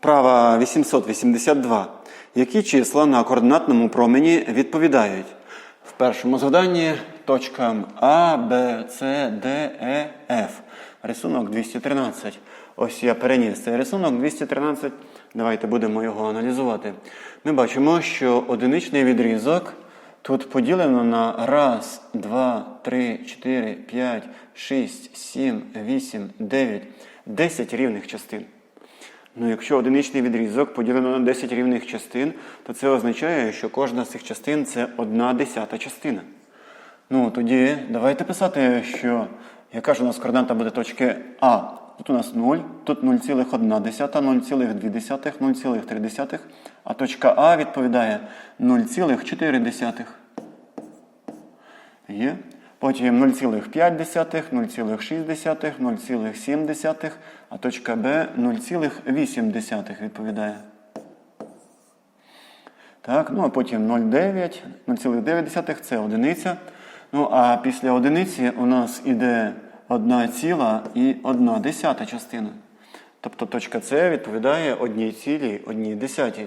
Вправа 882. Які числа на координатному промені відповідають? В першому заданні точкам А, Б, С, Д, Е, Ф. Рисунок 213. Ось я переніс цей рисунок 213. Давайте будемо його аналізувати. Ми бачимо, що одиничний відрізок тут поділено на раз, два, три, чотири, п'ять, шість, сім, вісім, дев'ять, десять рівних частин. Ну, якщо одиничний відрізок поділено на 10 рівних частин, то це означає, що кожна з цих частин це одна десята частина. Ну, тоді давайте писати, що яка ж у нас координата буде точки А. Тут у нас 0, тут 0,1, 0,2, 0,3, а точка А відповідає 0,4. Є. Потім 0,5, 0,6, 0,7, а точка Б 0,8 відповідає. Так, ну а потім 0,9, 0,9 це одиниця. Ну а після одиниці у нас іде 1 ціла і 1 десята частина. Тобто точка С відповідає 1 цілій 1 десятій.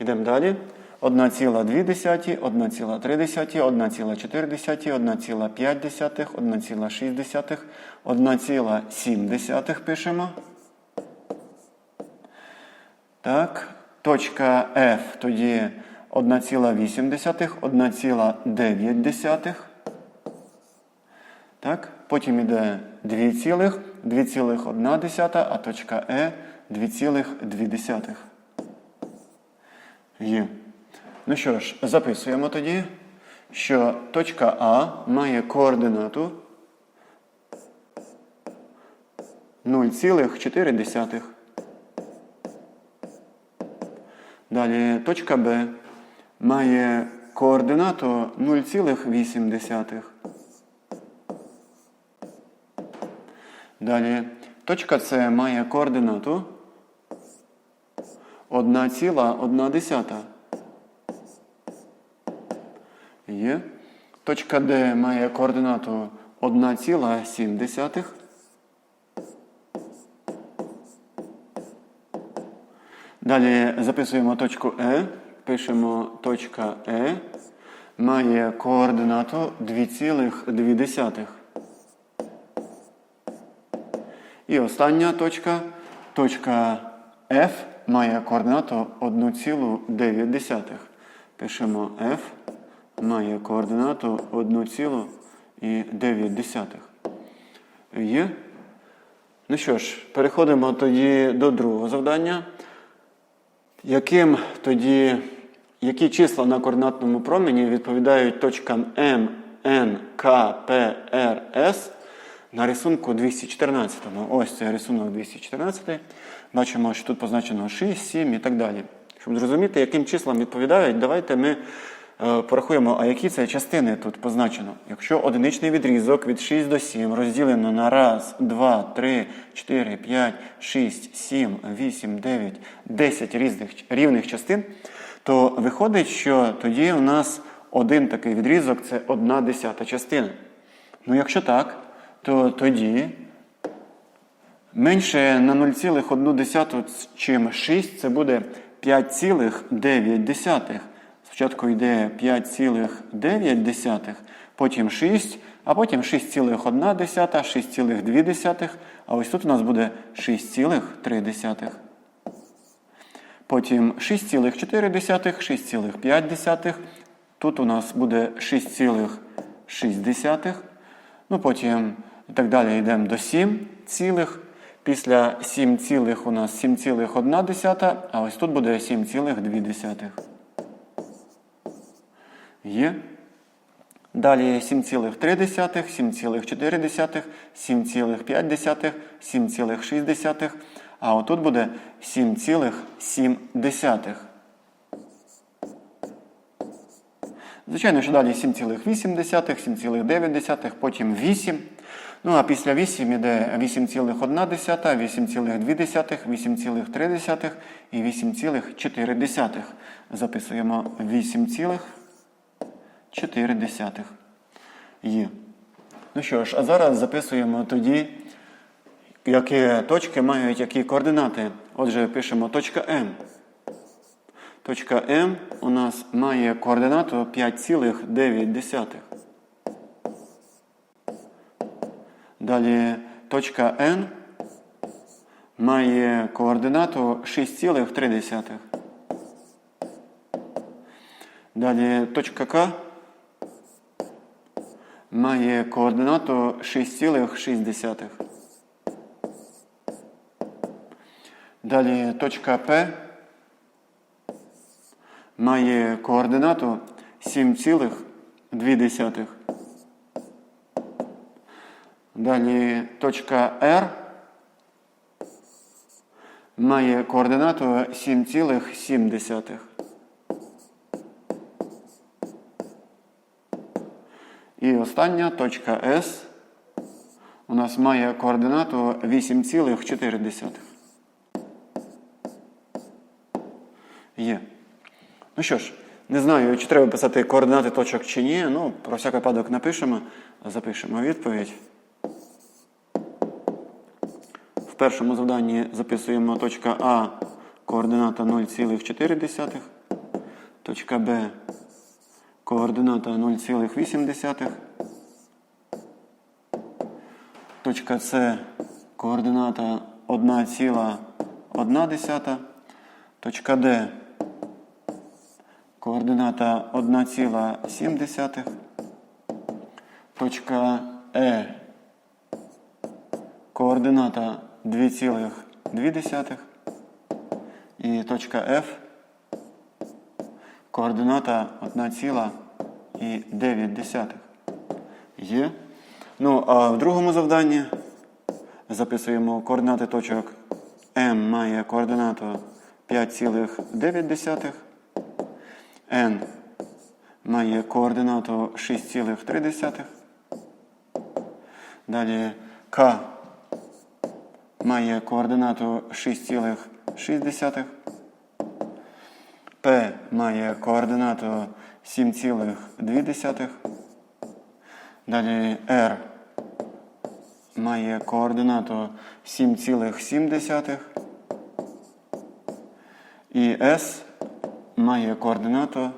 Йдемо далі. 1 ціла 2 десяті, 1 ціла 3 десяті, 1 ціла 4 десяті, 1 ціла 5 десятих, 1 ціла 6 десятих, 1 ціла 7 десятих пишемо. Так, точка F тоді 1,8, 1,9. Так, потім йде 2 цілих, 2,1, а точка Е 2,2. Є. Ну що ж, записуємо тоді, що точка А має координату 0,4. Далі точка Б має координату 0,8. Далі точка С має координату 1,1. Є. Точка Д має координату 1,7. Далі записуємо точку Е. Пишемо точка Е має координату 2,2. І остання точка, точка F має координату 1,9. Пишемо F має координату 1,9. Є? Ну що ж, переходимо тоді до другого завдання. Яким тоді, які числа на координатному промені відповідають точкам М, Н, К, П, Р, С на рисунку 214. Ось це рисунок 214. Бачимо, що тут позначено 6, 7 і так далі. Щоб зрозуміти, яким числам відповідають, давайте ми порахуємо, а які це частини тут позначено. Якщо одиничний відрізок від 6 до 7 розділено на 1, 2, 3, 4, 5, 6, 7, 8, 9, 10 різних рівних частин, то виходить, що тоді у нас один такий відрізок це одна десята частина. Ну, якщо так, то тоді менше на 0,1 чим 6 це буде 5,9. Спочатку йде 5,9, потім 6, а потім 6,1, 6,2, а ось тут у нас буде 6,3. Потім 6,4, 6,5. Тут у нас буде 6,6. Ну, потім і так далі йдемо до 7 цілих. Після 7 цілих у нас 7,1, а ось тут буде 7,2. Є. Далі 7,3, 7,4, 7,5, 7,6, а отут буде 7,7. Звичайно, що далі 7,8, 7,9, потім 8. Ну, а після 8 іде 8,1, 8,2, 8,3 і 8,4. Записуємо 8,4. Є. Ну що ж, а зараз записуємо тоді які точки мають які координати. Отже, пишемо точка М. Точка М у нас має координату 5,9. Далі точка N має координату 6,3. Далі точка К має координату 6,6. Далі точка П має координату 7,2. Далі точка R має координату 7,7. І остання точка S у нас має координату 8,4. Є. Ну що ж, не знаю, чи треба писати координати точок чи ні. Ну, про всяк випадок напишемо, запишемо відповідь. В першому завданні записуємо точка А координата 0,4, точка Б координата 0,8, точка С координата 1,1, точка Д координата 1,7, точка Е координата 2,2 і точка F координата 1,9. Є. Ну, а в другому завданні записуємо координати точок М має координату 5,9. N має координату 6,3. Далі К має координату 6,6. П має координату 7,2. Далі R має координату 7,7. І S має координату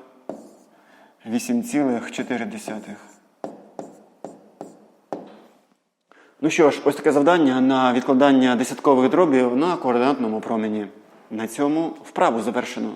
8,4. Ну що ж, ось таке завдання на відкладання десяткових дробів на координатному промені. На цьому вправу завершено.